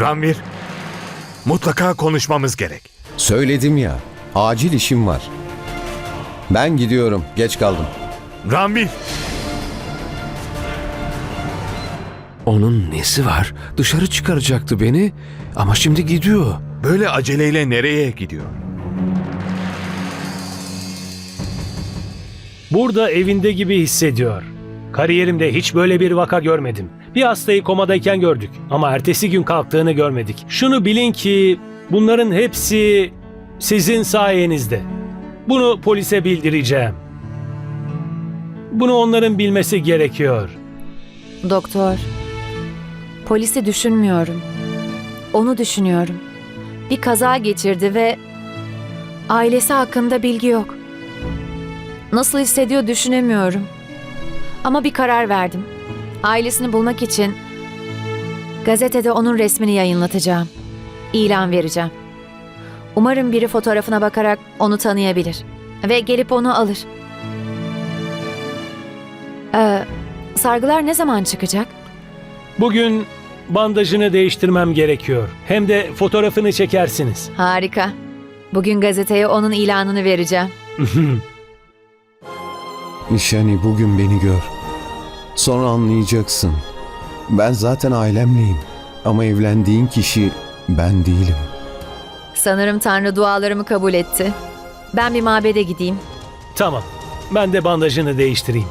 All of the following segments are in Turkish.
Ranvir, mutlaka konuşmamız gerek. Söyledim ya, acil işim var. Ben gidiyorum, geç kaldım. Ranvir, Onun nesi var? Dışarı çıkaracaktı beni ama şimdi gidiyor. böyle aceleyle nereye gidiyor? Burada evinde gibi hissediyor. Kariyerimde hiç böyle bir vaka görmedim. Bir hastayı komadayken gördük ama ertesi gün kalktığını görmedik. Şunu bilin ki bunların hepsi sizin sayenizde. Bunu polise bildireceğim. Bunu onların bilmesi gerekiyor. Doktor, polisi düşünmüyorum. Onu düşünüyorum. Bir kaza geçirdi ve ailesi hakkında bilgi yok. Nasıl hissediyor düşünemiyorum. Ama bir karar verdim. Ailesini bulmak için gazetede onun resmini yayınlatacağım. İlan vereceğim. Umarım biri fotoğrafına bakarak onu tanıyabilir ve gelip onu alır. Ee, sargılar ne zaman çıkacak? Bugün bandajını değiştirmem gerekiyor. Hem de fotoğrafını çekersiniz. Harika. Bugün gazeteye onun ilanını vereceğim. Nişani bugün beni gör. Sonra anlayacaksın. Ben zaten ailemleyim. Ama evlendiğin kişi ben değilim. Sanırım Tanrı dualarımı kabul etti. Ben bir mabede gideyim. Tamam. Ben de bandajını değiştireyim.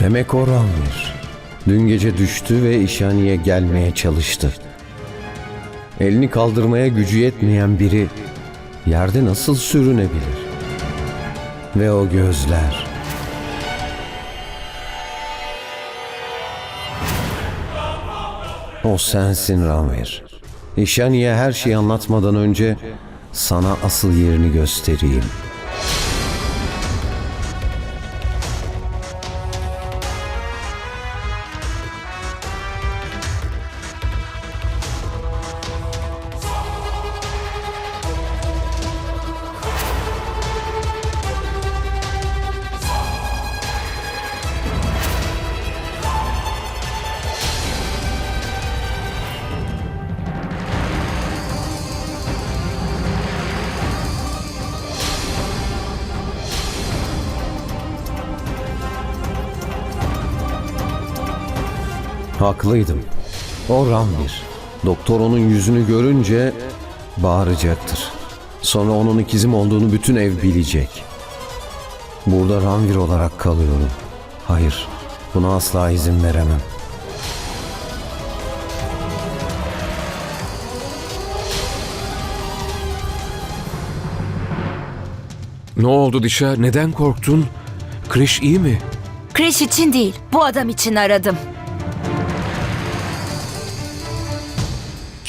Demek o Ranvir. Dün gece düştü ve işhaniye gelmeye çalıştı. Elini kaldırmaya gücü yetmeyen biri yerde nasıl sürünebilir? Ve o gözler. O sensin Ranvir. İşhaniye her şeyi anlatmadan önce sana asıl yerini göstereyim. Haklıydım. O Ranvir. Doktor onun yüzünü görünce bağıracaktır. Sonra onun ikizim olduğunu bütün ev bilecek. Burada Ranvir olarak kalıyorum. Hayır, buna asla izin veremem. Ne oldu Dişa? Neden korktun? Kriş iyi mi? Kriş için değil, bu adam için aradım.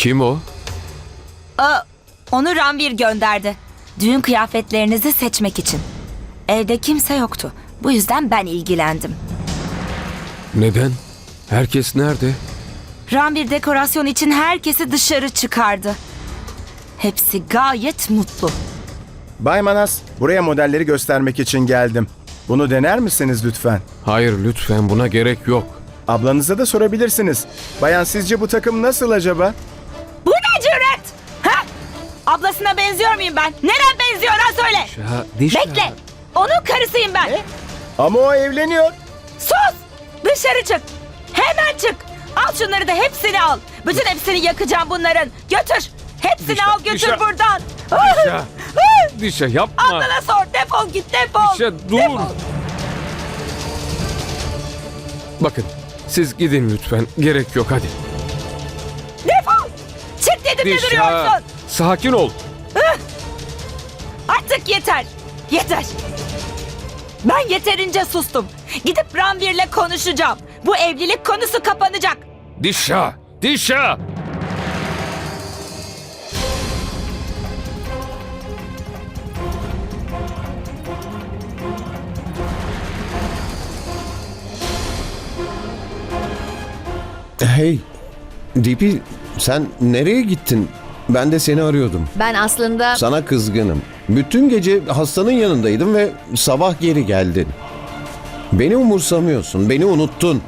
Kim o? Aa, onu Ranvir gönderdi. Düğün kıyafetlerinizi seçmek için. Evde kimse yoktu. Bu yüzden ben ilgilendim. Neden? Herkes nerede? Ranvir dekorasyon için herkesi dışarı çıkardı. Hepsi gayet mutlu. Bay Manas, buraya modelleri göstermek için geldim. Bunu dener misiniz lütfen? Hayır lütfen buna gerek yok. Ablanıza da sorabilirsiniz. Bayan sizce bu takım nasıl acaba? Bu ne cüret? Ha? Ablasına benziyor muyum ben? Neren benziyor ha söyle. Dişa. Bekle. Onun karısıyım ben. Ama o evleniyor. Sus! Dışarı çık. Hemen çık. Al şunları da hepsini al. Bütün hepsini yakacağım bunların. Götür. Hepsini Dişa, al götür Dişa. buradan. Dişa. Dişa yapma. Ablana sor. Defol git defol. Dişa dur. Defol. Bakın siz gidin lütfen. Gerek yok hadi. Defol. Çık dedim ne Dişa. duruyorsun? Sakin ol. Artık yeter. Yeter. Ben yeterince sustum. Gidip Ranvir'le konuşacağım. Bu evlilik konusu kapanacak. Dişa. Dişa. Hey, Dipi sen nereye gittin? Ben de seni arıyordum. Ben aslında Sana kızgınım. Bütün gece hastanın yanındaydım ve sabah geri geldin. Beni umursamıyorsun, beni unuttun.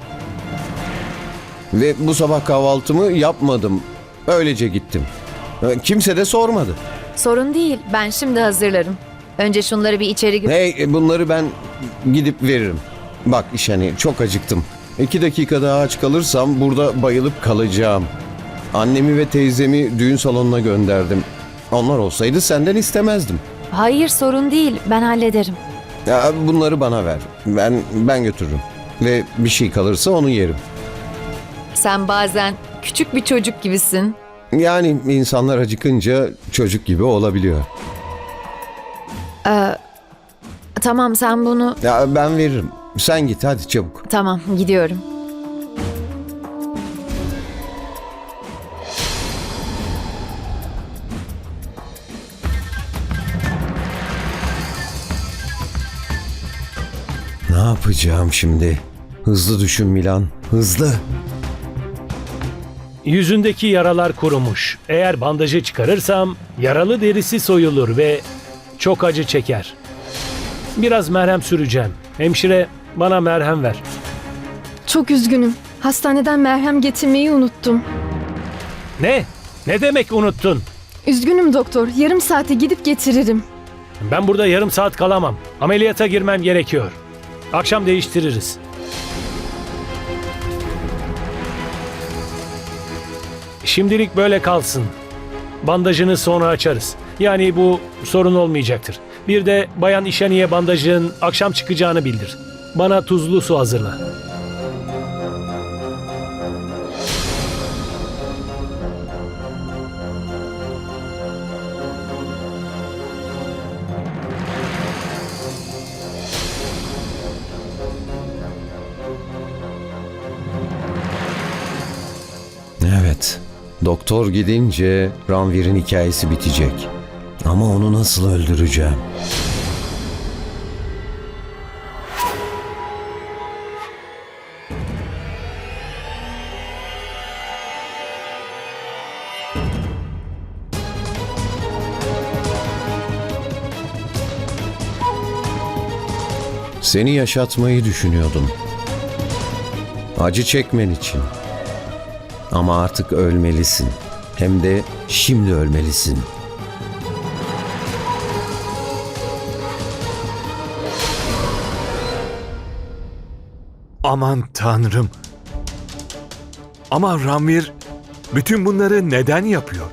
Ve bu sabah kahvaltımı yapmadım. Öylece gittim. Kimse de sormadı. sorun değil. Ben şimdi hazırlarım. Önce şunları bir içeri gö- Hey bunları ben gidip veririm. Bak iş hani çok acıktım. İki dakika daha aç kalırsam burada bayılıp kalacağım. Annemi ve teyzemi düğün salonuna gönderdim. Onlar olsaydı senden istemezdim. Hayır sorun değil. Ben hallederim. Ya bunları bana ver. Ben ben götürürüm. Ve bir şey kalırsa onu yerim. Sen bazen küçük bir çocuk gibisin. Yani insanlar acıkınca çocuk gibi olabiliyor. Tamam sen bunu... Ya ben veririm. Sen git hadi çabuk. Tamam gidiyorum. Yapacağım şimdi? Hızlı düşün Milan. Hızlı. Yüzündeki yaralar kurumuş. Eğer bandajı çıkarırsam yaralı derisi soyulur ve çok acı çeker. Biraz merhem süreceğim. Hemşire bana merhem ver. Çok üzgünüm. Hastaneden merhem getirmeyi unuttum. Ne? Ne demek unuttun? Üzgünüm doktor. Yarım saate gidip getiririm. Ben burada yarım saat kalamam. Ameliyata girmem gerekiyor. Akşam değiştiririz. Şimdilik böyle kalsın. Bandajını sonra açarız. Yani bu sorun olmayacaktır. Bir de bayan işeniye bandajın akşam çıkacağını bildir. Bana tuzlu su hazırla. Doktor gidince Ranvir'in hikayesi bitecek. Ama onu nasıl öldüreceğim? Seni yaşatmayı düşünüyordum. Acı çekmen için. Ama artık ölmelisin. Hem de şimdi ölmelisin. Aman tanrım. Ama Ramvir bütün bunları neden yapıyor?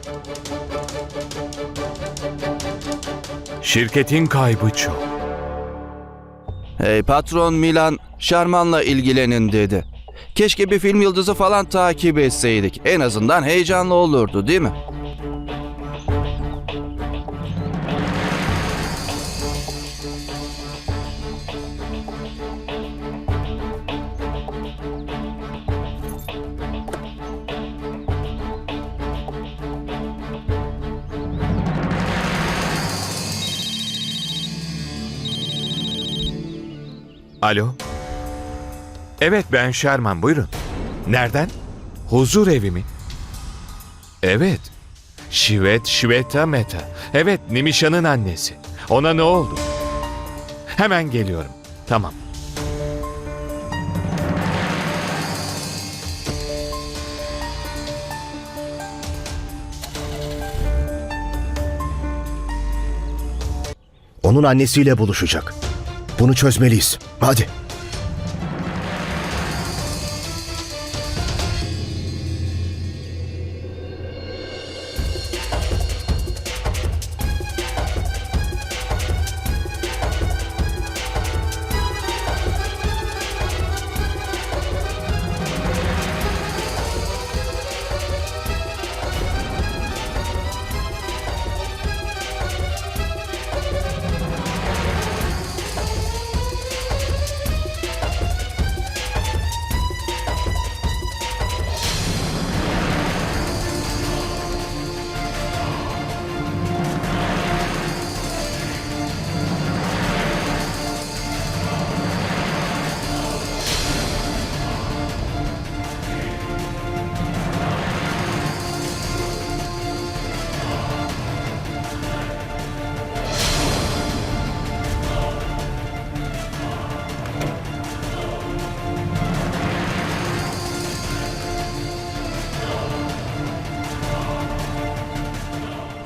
Şirketin kaybı çok. Hey patron Milan Şarman'la ilgilenin dedi. Keşke bir film yıldızı falan takip etseydik. En azından heyecanlı olurdu değil mi? Alo. Evet ben Sherman buyurun. Nereden? Huzur evi mi? Evet. Şivet Şiveta Meta. Evet Nimişan'ın annesi. Ona ne oldu? Hemen geliyorum. Tamam. Onun annesiyle buluşacak. Bunu çözmeliyiz. Hadi.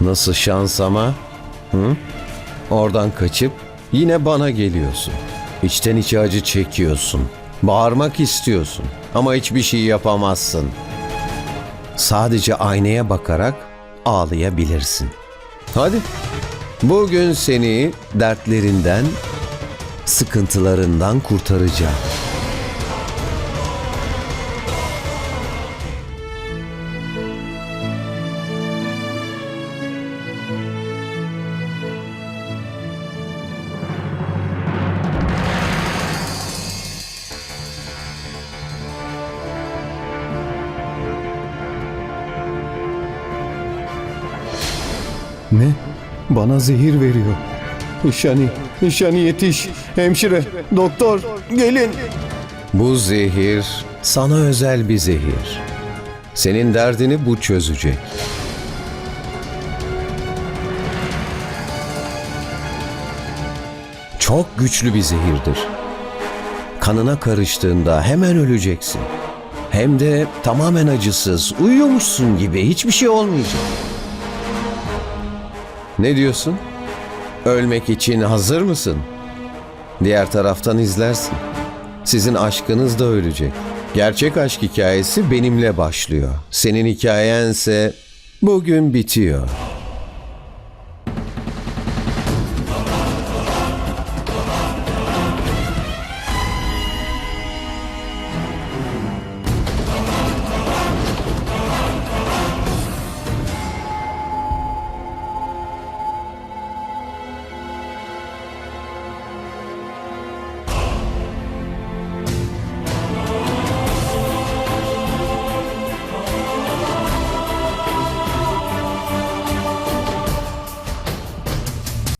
Nasıl şans ama? Hı? Oradan kaçıp yine bana geliyorsun. İçten içe acı çekiyorsun. Bağırmak istiyorsun ama hiçbir şey yapamazsın. Sadece aynaya bakarak ağlayabilirsin. Hadi. Bugün seni dertlerinden, sıkıntılarından kurtaracağım. Ne? Bana zehir veriyor. İşani, İşani yetiş. Hemşire, doktor, gelin. Bu zehir sana özel bir zehir. Senin derdini bu çözecek. Çok güçlü bir zehirdir. Kanına karıştığında hemen öleceksin. Hem de tamamen acısız, uyuyormuşsun gibi hiçbir şey olmayacak. Ne diyorsun? Ölmek için hazır mısın? Diğer taraftan izlersin. Sizin aşkınız da ölecek. Gerçek aşk hikayesi benimle başlıyor. Senin hikayense bugün bitiyor.